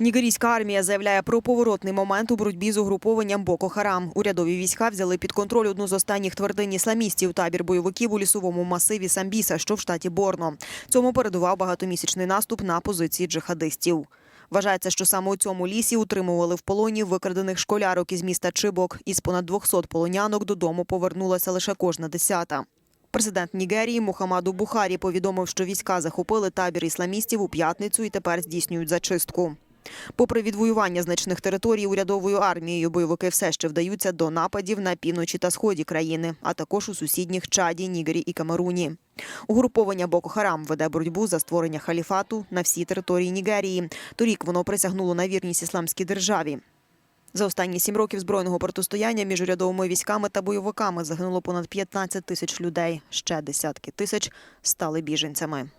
Нігерійська армія заявляє про поворотний момент у боротьбі з угрупованням Боко Харам. Урядові війська взяли під контроль одну з останніх твердинь ісламістів табір бойовиків у лісовому масиві Самбіса, що в штаті Борно. Цьому передував багатомісячний наступ на позиції джихадистів. Вважається, що саме у цьому лісі утримували в полоні викрадених школярок із міста Чибок. Із понад 200 полонянок додому повернулася лише кожна десята. Президент Нігерії Мухаммаду Бухарі повідомив, що війська захопили табір ісламістів у п'ятницю і тепер здійснюють зачистку. Попри відвоювання значних територій урядовою армією, бойовики все ще вдаються до нападів на півночі та сході країни, а також у сусідніх Чаді, Нігері і Камеруні. Угруповання Боко Харам веде боротьбу за створення халіфату на всій території Нігерії. Торік воно присягнуло на вірність ісламській державі. За останні сім років збройного протистояння між урядовими військами та бойовиками загинуло понад 15 тисяч людей. Ще десятки тисяч стали біженцями.